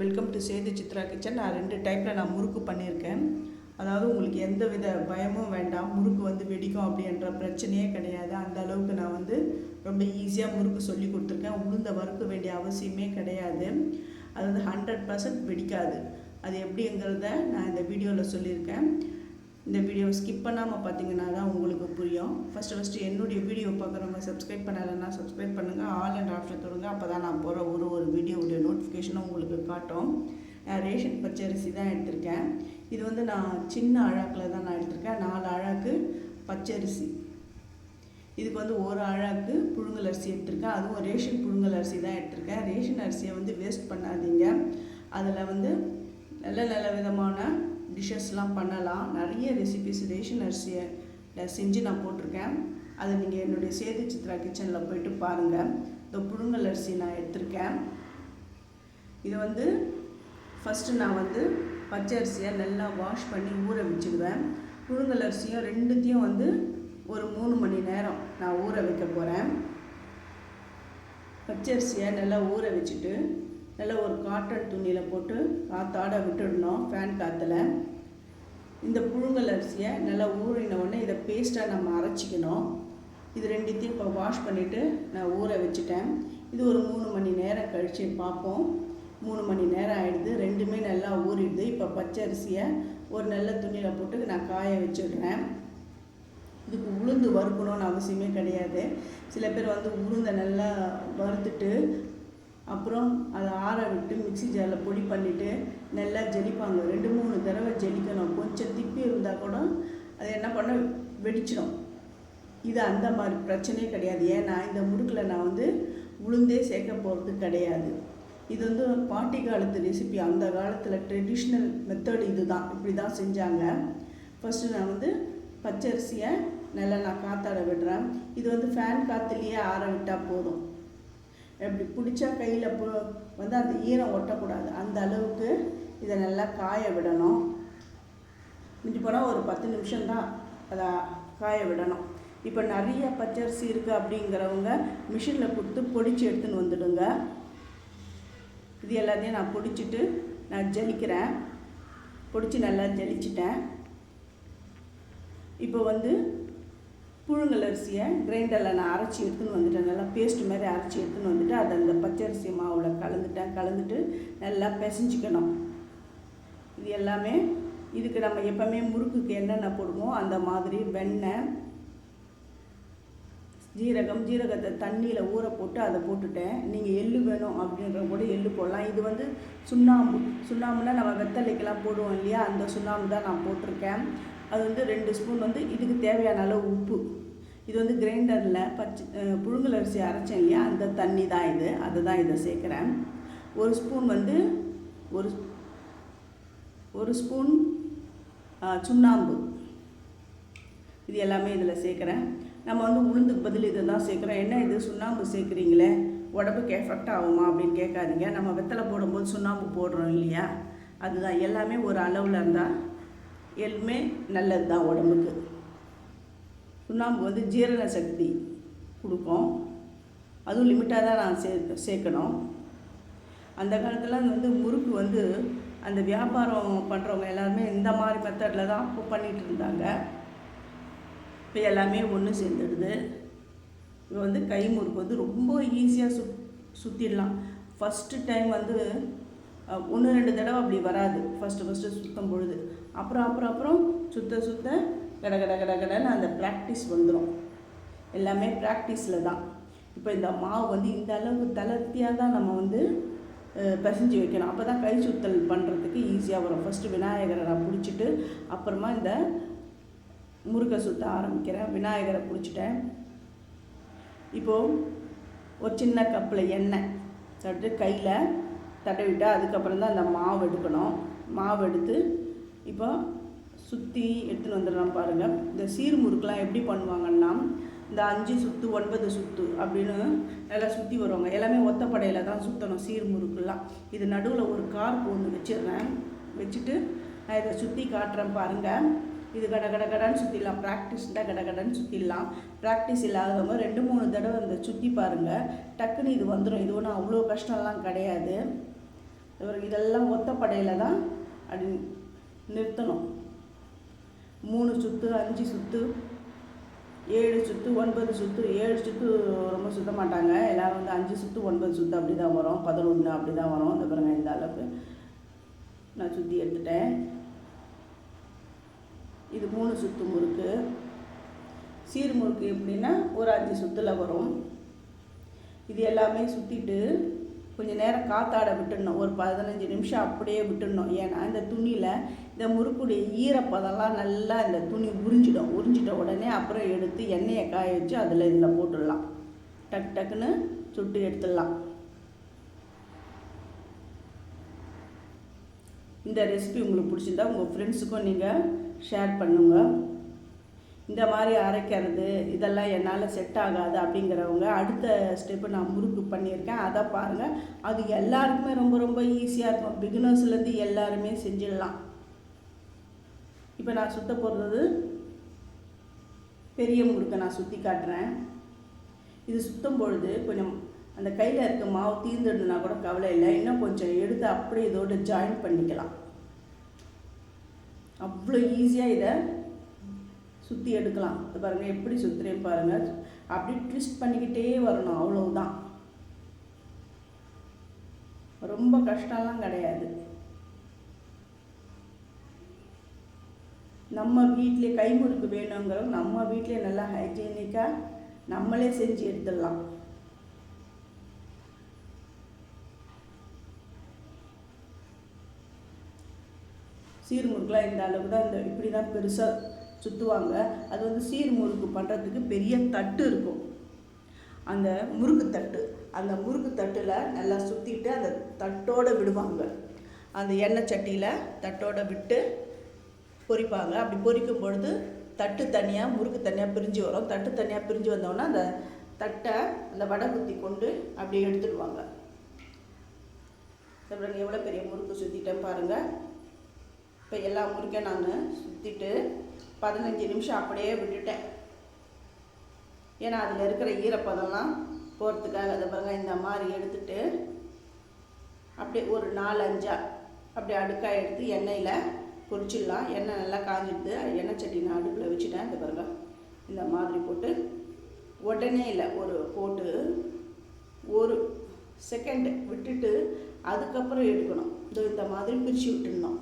Welcome to Sethu Chitra kitchen நான் ரெண்டு டைப்பில் நான் முறுக்கு பண்ணியிருக்கேன். அதாவது உங்களுக்கு எந்த வித பயமும் வேண்டாம். முறுக்கு வந்து வெடிக்கும் அப்படின்ற பிரச்சனையே கிடையாது. அந்த அளவுக்கு நான் வந்து ரொம்ப ஈஸியாக முறுக்கு சொல்லி கொடுத்துருக்கேன். உளுந்த வறுக்க வேண்டிய அவசியமே கிடையாது. அது வந்து ஹண்ட்ரட் பர்சன்ட் வெடிக்காது. அது எப்படிங்கிறத நான் இந்த வீடியோவில் சொல்லியிருக்கேன். இந்த வீடியோவை ஸ்கிப் பண்ணாமல் பார்த்தீங்கன்னா தான் உங்களுக்கு புரியும். ஃபஸ்ட்டு ஃபஸ்ட்டு என்னுடைய வீடியோ பார்க்குறவங்க சப்ஸ்கிரைப் பண்ணலைன்னா சப்ஸ்கிரைப் பண்ணுங்கள் ஆல் அண்ட் ஆப்ஷன் தொடுங்க. அப்போ தான் நான் போகிற ஒரு ஒரு வீடியோவுடைய நோட்டிஃபிகேஷனும் உங்களுக்கு காட்டும். நான் ரேஷன் பச்சரிசி தான் எடுத்திருக்கேன். இது வந்து நான் சின்ன அழாக்கில் தான் நான் எடுத்திருக்கேன். நாலு அழாக்கு பச்சரிசி. இதுக்கு வந்து ஒரு அழாக்கு புழுங்கல் அரிசி எடுத்திருக்கேன். அதுவும் ரேஷன் புழுங்கல் அரிசி தான் எடுத்திருக்கேன். ரேஷன் அரிசியை வந்து வேஸ்ட் பண்ணாதீங்க. அதில் வந்து நல்ல நல்ல விதமான டிஷ்ஷஸ்லாம் பண்ணலாம். நிறைய ரெசிபிஸ் ரேஷன் அரிசியை செஞ்சு நான் போட்டிருக்கேன். அதை நீங்கள் என்னுடைய சேது சித்ரா கிச்சனில் போயிட்டு பாருங்கள் இந்த புழுங்கல் அரிசி நான் எடுத்திருக்கேன். இது வந்து ஃபஸ்ட்டு நான் வந்து பச்சை அரிசியை நல்லா வாஷ் பண்ணி ஊற வச்சுடுவேன். புழுங்கல் அரிசியும் ரெண்டுத்தையும் வந்து ஒரு மூணு மணி நேரம் நான் ஊற வைக்க போகிறேன் பச்சரிசியை நல்லா ஊற வச்சுட்டு நல்லா ஒரு காட்டன் துணியில் போட்டு காத்தாட விட்டுடணும் ஃபேன் காற்றுல இந்த புழுங்கல் அரிசியை நல்லா ஊறின உடனே இதை பேஸ்ட்டாக நம்ம அரைச்சிக்கணும். இது ரெண்டுத்தையும் இப்போ வாஷ் பண்ணிவிட்டு நான் ஊற வச்சுட்டேன். இது ஒரு மூணு மணி நேரம் கழித்து பார்ப்போம். மூணு மணி நேரம் ஆகிடுது ரெண்டுமே நல்லா ஊறிடுது. இப்போ பச்சை அரிசியை ஒரு நல்ல துணியில் போட்டு நான் காய வச்சிடுறேன். இதுக்கு உளுந்து வறுக்கணும்னு அவசியமே கிடையாது. சில பேர் வந்து உளுந்தை நல்லா வறுத்துட்டு அப்புறம் அதை ஆற விட்டு மிக்ஸி ஜாரில் பொடி பண்ணிவிட்டு நல்லா ஜெலிப்பாங்க. ரெண்டு மூணு தடவை ஜெலிக்கணும். கொஞ்சம் திப்பி இருந்தால் கூட அது என்ன பண்ண வெடிச்சிடும். இது அந்த மாதிரி பிரச்சனையே கிடையாது. ஏன்னா இந்த முறுக்கில் நான் வந்து உளுந்தே சேர்க்க போகிறது கிடையாது. இது வந்து பாட்டி காலத்து ரெசிபி அந்த காலத்தில் ட்ரெடிஷ்னல் மெத்தட் இது தான் இப்படி தான் செஞ்சாங்க. ஃபஸ்ட்டு நான் வந்து பச்சரிசியை நல்லா நான் காத்தாட விடுறேன். இது வந்து ஃபேன் காற்றுலேயே ஆற விட்டால் போதும். இப்படி பிடிச்சா கையில் போ வந்து அந்த ஈரம் ஒட்டக்கூடாது. அந்த அளவுக்கு இதை நல்லா காய விடணும். மிஞ்சி போனால் ஒரு பத்து நிமிஷம்தான் அதை காய விடணும். இப்போ நிறைய பச்சரிசி இருக்குது அப்படிங்கிறவங்க மிஷினில் கொடுத்து பொடிச்சு எடுத்துன்னு வந்துடுங்க. இது எல்லாத்தையும் நான் பிடிச்சிட்டு நான் ஜலிக்கிறேன். பிடிச்சி நல்லா ஜலிச்சிட்டேன். இப்போ வந்து புழுங்கல் அரிசியை கிரைண்டரில் நான் அரைச்சி எடுத்துன்னு வந்துட்டேன். நல்லா பேஸ்ட் மாதிரி அரைச்சி எடுத்துன்னு வந்துட்டு அதை அந்த பச்சரிசி மாவில் கலந்துட்டேன். கலந்துட்டு நல்லா பிசைஞ்சிக்கணும். இது எல்லாமே இதுக்கு நம்ம எப்போவுமே முறுக்குக்கு என்னென்ன போடுவோம் அந்த மாதிரி வெண்ணெய் ஜீரகம் ஜீரகத்தை தண்ணியில் ஊற போட்டு அதை போட்டுட்டேன். நீங்கள் எள்ளு வேணும் அப்படின்ற கூட எள்ளு போடலாம். இது வந்து சுண்ணாம்பு. சுண்ணாம்புனா நம்ம வெத்தலைக்கெல்லாம் போடுவோம் இல்லையா? அந்த சுண்ணாம்பு தான் நான் போட்டிருக்கேன். அது வந்து ரெண்டு ஸ்பூன் வந்து இதுக்கு தேவையான அளவு உப்பு. இது வந்து கிரைண்டரில் பச்சை புழுங்கல் அரிசி அரைச்சேன் இல்லையா? அந்த தண்ணி தான் இது. அதை தான் இதை சேர்க்குறேன். ஒரு ஸ்பூன் வந்து ஒரு ஒரு ஸ்பூன் சுண்ணாம்பு. இது எல்லாமே இதில் சேர்க்குறேன். நம்ம வந்து உளுந்துக்கு பதில் இதை தான் சேர்க்குறோம். என்ன இது? சுண்ணாம்பு சேர்க்குறீங்களே? உடம்புக்கு எஃபெக்ட் ஆகுமா அப்படின்னு கேட்காதீங்க. நம்ம வெத்தலை போடும்போது சுண்ணாம்பு போடுறோம் இல்லையா? அதுதான். எல்லாமே ஒரு அளவில் இருந்தால் எதுவுமே நல்லது தான் உடம்புக்கு. சுண்ணாம்பு வந்து ஜீரண சக்தி கொடுக்கும். அதுவும் லிமிட்டாக தான் நான் சே சேர்க்கணும். அந்த காலத்தில் வந்து முறுக்கு வந்து அந்த வியாபாரம் பண்ணுறவங்க எல்லாருமே இந்த மாதிரி மெத்தடில் தான் அப்போ பண்ணிகிட்டு இருந்தாங்க. இப்போ எல்லாமே ஒன்று சேர்ந்துடுது. இப்போ வந்து கை முறுக்கு வந்து ரொம்ப ஈஸியாக சுத் சுற்றிடலாம் ஃபஸ்ட்டு டைம் வந்து ஒன்று ரெண்டு தடவை அப்படி வராது. ஃபஸ்ட்டு ஃபஸ்ட்டு சுத்தம் பொழுது. அப்புறம் அப்புறம் அப்புறம் சுத்த சுத்த கட கட கட கடன்னு அந்த ப்ராக்டிஸ் வந்துடும் எல்லாமே ப்ராக்டிஸில் தான். இப்போ இந்த மாவு வந்து இந்த அளவுக்கு தளர்த்தியாக தான் நம்ம வந்து பிசைஞ்சு வைக்கணும். அப்போ தான் கை சுத்தல் பண்ணுறதுக்கு ஈஸியாக வரும். ஃபஸ்ட்டு விநாயகரை நான் பிடிச்சிட்டு அப்புறமா இந்த முருகை சுற்ற ஆரம்பிக்கிறேன். விநாயகரை பிடிச்சிட்டேன். இப்போது ஒரு சின்ன கப்பில் எண்ணெய் தட்டு கையில் தடவிட்டு அதுக்கப்புறம் தான் அந்த மாவு எடுக்கணும். மாவு எடுத்து இப்போ சுற்றி எடுத்துன்னு வந்துடலாம் பாருங்கள் இந்த சீர் முறுக்கெலாம் எப்படி பண்ணுவாங்கன்னா இந்த அஞ்சு சுற்று ஒன்பது சுற்று அப்படின்னு நல்லா சுற்றி வருவாங்க. எல்லாமே ஒத்தப்படையில் தான் சுற்றணும் சீர் முறுக்குலாம். இது நடுவில் ஒரு கார் ஒன்று வச்சிடுறேன் வச்சுட்டு நான் இதை சுற்றி காட்டுறேன் பாருங்கள் இது கட கட கடன்னு சுற்றிடலாம் ப்ராக்டிஸ் தான் கட கடன்னு சுற்றிடலாம் ப்ராக்டிஸ் இல்லாதவங்க ரெண்டு மூணு தடவை இந்த சுற்றி பாருங்கள் டக்குன்னு இது வந்துடும் இது ஒன்றும் அவ்வளோ கஷ்டம்லாம் கிடையாது. இதெல்லாம் ஒத்தப்படையில் தான் அப்படி நிறுத்தணும். மூணு சுற்று அஞ்சு சுற்று ஏழு சுற்று ஒன்பது சுற்று ஏழு சுற்று ரொம்ப சுத்த மாட்டாங்க. எல்லோரும் வந்து அஞ்சு சுற்று ஒன்பது சுற்று அப்படி தான் வரும். பதினொன்று அப்படி தான் வரும். இந்த பாருங்கள் இந்த அளவுக்கு நான் சுற்றி எடுத்துட்டேன். இது மூணு சுற்று முறுக்கு. சீர் முறுக்கு எப்படின்னா ஒரு அஞ்சு சுற்றில் வரும். இது எல்லாமே சுற்றிட்டு கொஞ்சம் நேரம் காத்தாட விட்டுடணும். ஒரு பதினஞ்சு நிமிஷம் அப்படியே விட்டுடணும். ஏன்னா இந்த துணியில் இந்த முறுக்குடைய ஈரப்பதெல்லாம் நல்லா இந்த துணி உறிஞ்சிடும் உறிஞ்சிட்ட உடனே அப்புறம் எடுத்து எண்ணெயை காய வச்சு அதில் இதில் போட்டுடலாம். டக் டக்குன்னு சுட்டு எடுத்துடலாம். இந்த ரெசிபி உங்களுக்கு பிடிச்சிருந்தா உங்கள் ஃப்ரெண்ட்ஸுக்கும் நீங்கள் ஷேர் பண்ணுங்கள் இந்த மாதிரி அரைக்கிறது இதெல்லாம் என்னால் செட் ஆகாது அப்படிங்கிறவங்க அடுத்த ஸ்டெப்பு நான் முறுக்கு பண்ணியிருக்கேன். அதை பாருங்கள் அது எல்லாருக்குமே ரொம்ப ரொம்ப ஈஸியாக இருக்கும். பிகினர்ஸ்லேருந்து எல்லாருமே செஞ்சிடலாம். இப்போ நான் சுத்த போடுறது பெரிய முறுக்கை நான் சுற்றி காட்டுறேன். இது சுத்தம் பொழுது கொஞ்சம் அந்த கையில் இருக்க மாவு தீர்ந்துடுனா கூட கவலை இல்லை. இன்னும் கொஞ்சம் எடுத்து அப்படியே இதோடு ஜாயின் பண்ணிக்கலாம். அவ்வளோ ஈஸியாக இதை சுற்றி எடுக்கலாம். இது பாருங்கள் எப்படி சுற்றுறேன் பாருங்கள் அப்படி ட்விஸ்ட் பண்ணிக்கிட்டே வரணும் அவ்வளவுதான். ரொம்ப கஷ்டம்லாம் கிடையாது. நம்ம வீட்டிலே கைமுறுக்கு வேணுங்கிறவங்க நம்ம வீட்டிலே நல்லா ஹைஜீனிக்காக நம்மளே செஞ்சு எடுத்துடலாம். சீர்முறுக்குலாம் இந்த அளவுக்கு தான் இந்த இப்படி தான் பெருசாக சுற்றுவாங்க அது வந்து சீர் முறுக்கு பண்ணுறதுக்கு பெரிய தட்டு இருக்கும். அந்த முறுக்கு தட்டு அந்த முறுக்கு தட்டில் நல்லா சுற்றிட்டு அந்த தட்டோடு விடுவாங்க. அந்த எண்ணெய் சட்டியில் தட்டோடு விட்டு பொரிப்பாங்க அப்படி பொரிக்கும் பொழுது தட்டு தனியாக முறுக்கு தனியாக பிரிஞ்சு வரும். தட்டு தனியாக பிரிஞ்சு வந்தோன்னா அந்த தட்டை அந்த வடை குத்தி கொண்டு அப்படியே எடுத்துடுவாங்க. அப்புறம் எவ்வளோ பெரிய முறுக்கு சுற்றிட்டேன் பாருங்கள் இப்போ எல்லா முறுக்கையும் நான் சுற்றிட்டு பதினஞ்சு நிமிஷம் அப்படியே விட்டுட்டேன். ஏன்னா அதில் இருக்கிற ஈரப்பதம்லாம் போகிறதுக்காக அதை பாருங்கள் இந்த மாதிரி எடுத்துட்டு அப்படியே ஒரு நாலு அஞ்சா அப்படியே அடுக்காக எடுத்து எண்ணெயில் பொரிச்சிடலாம். எண்ணெய் நல்லா காஞ்சிடுது. எண்ணெய் சட்டி நான் அடுப்பில் வச்சுட்டேன். இந்த பாருங்கள் இந்த மாதிரி போட்டு உடனே இல்லை ஒரு போட்டு ஒரு செகண்ட் விட்டுட்டு அதுக்கப்புறம் எடுக்கணும். இதோ இந்த மாதிரி பிரித்து விட்டுடணும்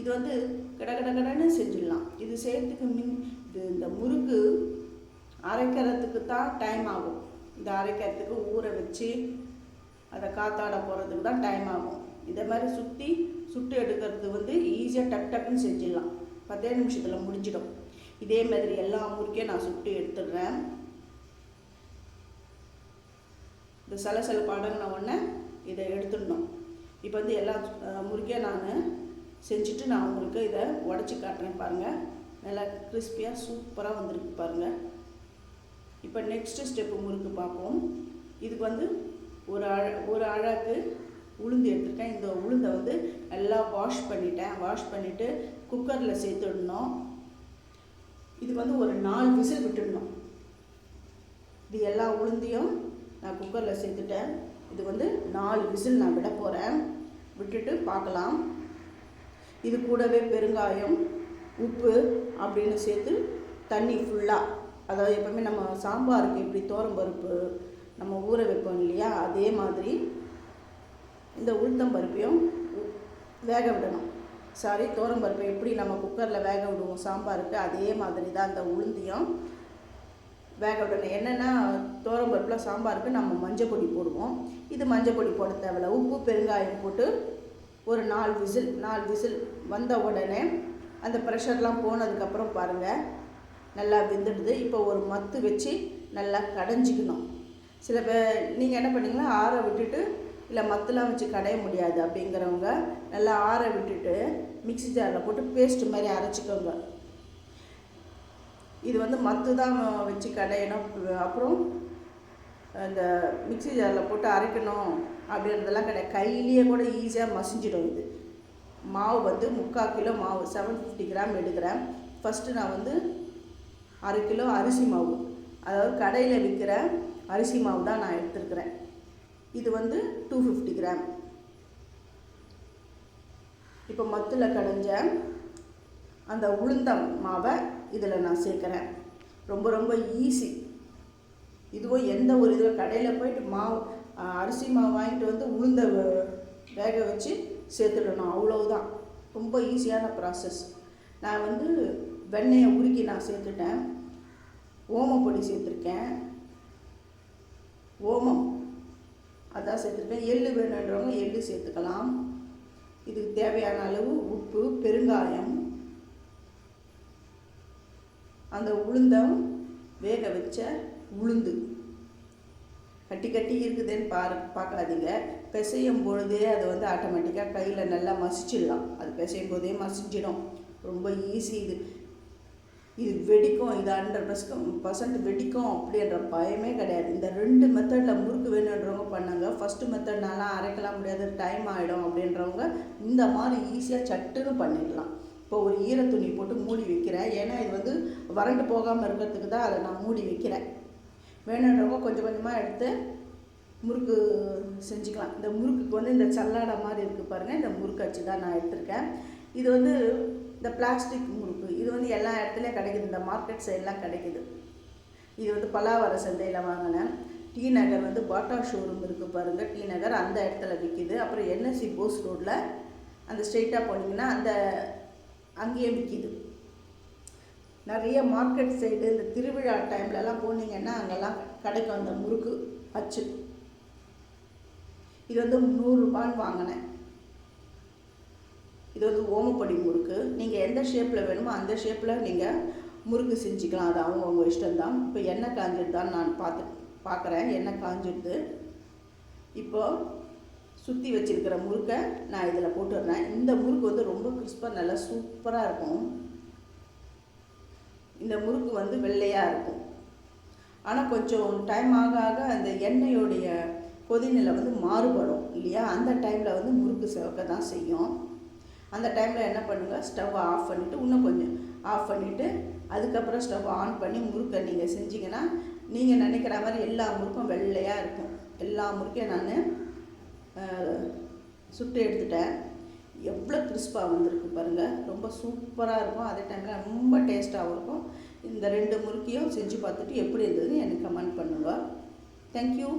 இது வந்து கட கட கடன்னு செஞ்சிடலாம். இது செய்கிறதுக்கு மின் இது இந்த முறுக்கு அரைக்கிறதுக்கு தான் டைம் ஆகும். இந்த அரைக்கிறதுக்கு ஊற வச்சு அதை காத்தாட போகிறதுக்கு தான் டைம் ஆகும். இதை மாதிரி சுற்றி சுட்டு எடுக்கிறது வந்து ஈஸியாக டக் டக்குன்னு செஞ்சிடலாம். பத்தே நிமிஷத்தில் முடிஞ்சிடும். இதே மாதிரி எல்லா முறுக்கையும் நான் சுட்டு எடுத்துடுறேன். இந்த சில அடங்கின உடனே இதை எடுத்துடணும். இப்போ வந்து எல்லா முறுக்கையும் நான் செஞ்சுட்டு நான் உங்களுக்கு இதை உடச்சி காட்டுறேன் பாருங்கள் நல்லா கிறிஸ்பியாக சூப்பராக வந்திருக்கு பாருங்கள் இப்போ நெக்ஸ்ட்டு ஸ்டெப்பு முறுக்கு பார்ப்போம். இதுக்கு வந்து ஒரு அழ ஒரு அழகு உளுந்து எடுத்துருக்கேன் இந்த உளுந்தை வந்து நல்லா வாஷ் பண்ணிட்டேன். வாஷ் பண்ணிவிட்டு குக்கரில் சேர்த்துடணும். இது வந்து ஒரு நாலு விசில் விட்டுடணும். இது எல்லா உளுந்தையும் நான் குக்கரில் சேர்த்துட்டேன். இது வந்து நாலு விசில் நான் விட போகிறேன் விட்டுட்டு பார்க்கலாம். இது கூடவே பெருங்காயம் உப்பு அப்படின்னு சேர்த்து தண்ணி ஃபுல்லாக அதாவது எப்போவுமே நம்ம சாம்பாருக்கு இப்படி பருப்பு நம்ம ஊற வைப்போம் இல்லையா? அதே மாதிரி இந்த உளுத்தம்பருப்பையும் வேக விடணும். சாரி தோரம்பருப்பை எப்படி நம்ம குக்கரில் வேக விடுவோம்? சாம்பாருக்கு அதே மாதிரி தான் அந்த உளுந்தையும் வேக விடணும். என்னென்னா பருப்பில் சாம்பாருக்கு நம்ம மஞ்சள் பொடி போடுவோம். இது மஞ்சள் பொடி போட தேவையில்ல. உப்பு பெருங்காயம் போட்டு ஒரு நாலு விசில் நாலு விசில் வந்த உடனே அந்த ப்ரெஷர்லாம் போனதுக்கப்புறம் பாருங்கள் நல்லா வெந்துடுது. இப்போ ஒரு மத்து வச்சு நல்லா கடைஞ்சிக்கணும். சில பேர் நீங்கள் என்ன பண்ணிங்கன்னா ஆற விட்டுட்டு இல்லை மத்தெலாம் வச்சு கடைய முடியாது அப்படிங்கிறவங்க நல்லா ஆற விட்டுட்டு மிக்சி ஜாரில் போட்டு பேஸ்ட் மாதிரி அரைச்சிக்கோங்க. இது வந்து மத்து தான் வச்சு கடையணும். அப்புறம் இந்த மிக்சி ஜாரில் போட்டு அரைக்கணும் அப்படின்றதெல்லாம் கிடையாது. கையிலேயே கூட ஈஸியாக மசிஞ்சிடும் இது. மாவு வந்து முக்கால் கிலோ மாவு செவன் ஃபிஃப்டி கிராம் எடுக்கிறேன். ஃபஸ்ட்டு நான் வந்து அரை கிலோ அரிசி மாவு. அதாவது கடையில் விற்கிற அரிசி மாவு தான் நான் எடுத்துருக்குறேன். இது வந்து டூ ஃபிஃப்டி கிராம் இப்போ மத்தில் கடைஞ்ச அந்த உளுந்தம் மாவை இதில் நான் சேர்க்குறேன். ரொம்ப ரொம்ப ஈஸி இதுவும் எந்த ஒரு இதில் கடையில் போயிட்டு மாவு அரிசி மாவு வாங்கிட்டு வந்து உளுந்த வேக வச்சு சேர்த்துடணும் அவ்வளவுதான். ரொம்ப ஈஸியான ப்ராசஸ் நான் வந்து வெண்ணெயை உருக்கி நான் சேர்த்துட்டேன். ஓமப்பொடி சேர்த்துருக்கேன். ஓமம். அதான் சேர்த்துருப்பேன். எள்ளு வேணுன்றவங்க எள்ளு சேர்த்துக்கலாம். இதுக்கு தேவையான அளவு உப்பு பெருங்காயம் அந்த உளுந்தம் வேக வச்ச உளுந்து. கட்டி கட்டி இருக்குதுன்னு பாரு பார்க்காதீங்க. பிசையும் பொழுதே அது வந்து ஆட்டோமேட்டிக்காக கையில் நல்லா மசிச்சிடலாம். அது பிசையும் போதே மசிச்சிடும் ரொம்ப ஈஸி இது. இது வெடிக்கும் இது ஹண்ட்ரட் பர்சன் பர்சன்ட் வெடிக்கும் அப்படின்ற பயமே கிடையாது. இந்த ரெண்டு மெத்தடில் முறுக்கு வேணுன்றவங்க பண்ணாங்க. ஃபஸ்ட்டு மெத்தட்னாலாம் அரைக்கலாம் முடியாது டைம் ஆகிடும் அப்படின்றவங்க இந்த மாதிரி ஈஸியாக சட்டுன்னு பண்ணிடலாம். இப்போ ஒரு ஈர துணி போட்டு மூடி வைக்கிறேன். ஏன்னா இது வந்து வறண்டு போகாமல் இருக்கிறதுக்கு தான் அதை நான் மூடி வைக்கிறேன். வேணுன்றவங்க கொஞ்சம் கொஞ்சமாக எடுத்து முறுக்கு செஞ்சுக்கலாம். இந்த முறுக்குக்கு வந்து இந்த சல்லாடை மாதிரி இருக்குது பாருங்கள் இந்த முறுக்கு அச்சு தான் நான் எடுத்திருக்கேன். இது வந்து இந்த பிளாஸ்டிக் முறுக்கு இது வந்து எல்லா இடத்துலையும் கிடைக்குது. இந்த மார்க்கெட் சைடெலாம் கிடைக்குது. இது வந்து பலாவர சந்தையில் வாங்கினேன். டி நகர் வந்து பாட்டா ஷோரூம் இருக்குது பாருங்கள் டி நகர் அந்த இடத்துல விற்கிது அப்புறம் என்எஸ்சி போஸ் ரோட்டில் அந்த ஸ்ட்ரெயிட்டாக போனீங்கன்னா அந்த அங்கேயே விற்கிது நிறைய மார்க்கெட் சைடு இந்த திருவிழா டைம்லலாம் போனீங்கன்னா அங்கெல்லாம் கிடைக்கும். அந்த முறுக்கு அச்சு. இது வந்து நூறுரூபான்னு வாங்கினேன். இது வந்து ஓமப்பொடி முறுக்கு. நீங்கள் எந்த ஷேப்பில் வேணுமோ அந்த ஷேப்பில் நீங்கள் முறுக்கு செஞ்சுக்கலாம். அது அவங்கவுங்க இஷ்டம்தான். இப்போ எண்ணெய் காஞ்சிடுதான்னு நான் பார்த்து பார்க்குறேன். எண்ணெய் காஞ்சிடுது இப்போது சுற்றி வச்சுருக்கிற முறுக்கை நான் இதில் போட்டுடுறேன். இந்த முறுக்கு வந்து ரொம்ப கிறிஸ்பாக நல்லா சூப்பராக இருக்கும். இந்த முறுக்கு வந்து வெள்ளையாக இருக்கும். ஆனால் கொஞ்சம் டைம் ஆக ஆக அந்த எண்ணெயோடைய கொதிநிலை வந்து மாறுபடும் இல்லையா? அந்த டைமில் வந்து முறுக்கு சிவக்க தான் செய்யும். அந்த டைமில் என்ன பண்ணுங்கள் ஸ்டவ் ஆஃப் பண்ணிவிட்டு இன்னும் கொஞ்சம் ஆஃப் பண்ணிவிட்டு அதுக்கப்புறம் ஸ்டவ் ஆன் பண்ணி முறுக்கை நீங்கள் செஞ்சீங்கன்னா நீங்கள் நினைக்கிற மாதிரி எல்லா முறுக்கும் வெள்ளையாக இருக்கும். எல்லா முறுக்கையும் நான் சுட்டு எடுத்துட்டேன். எவ்வளோ கிறிஸ்பாக வந்திருக்கு பாருங்கள் ரொம்ப சூப்பராக இருக்கும். அதே டைமில் ரொம்ப டேஸ்ட்டாகவும் இருக்கும். இந்த ரெண்டு முறுக்கையும் செஞ்சு பார்த்துட்டு எப்படி இருந்ததுன்னு எனக்கு கமெண்ட் பண்ணுங்கள் தேங்க்யூ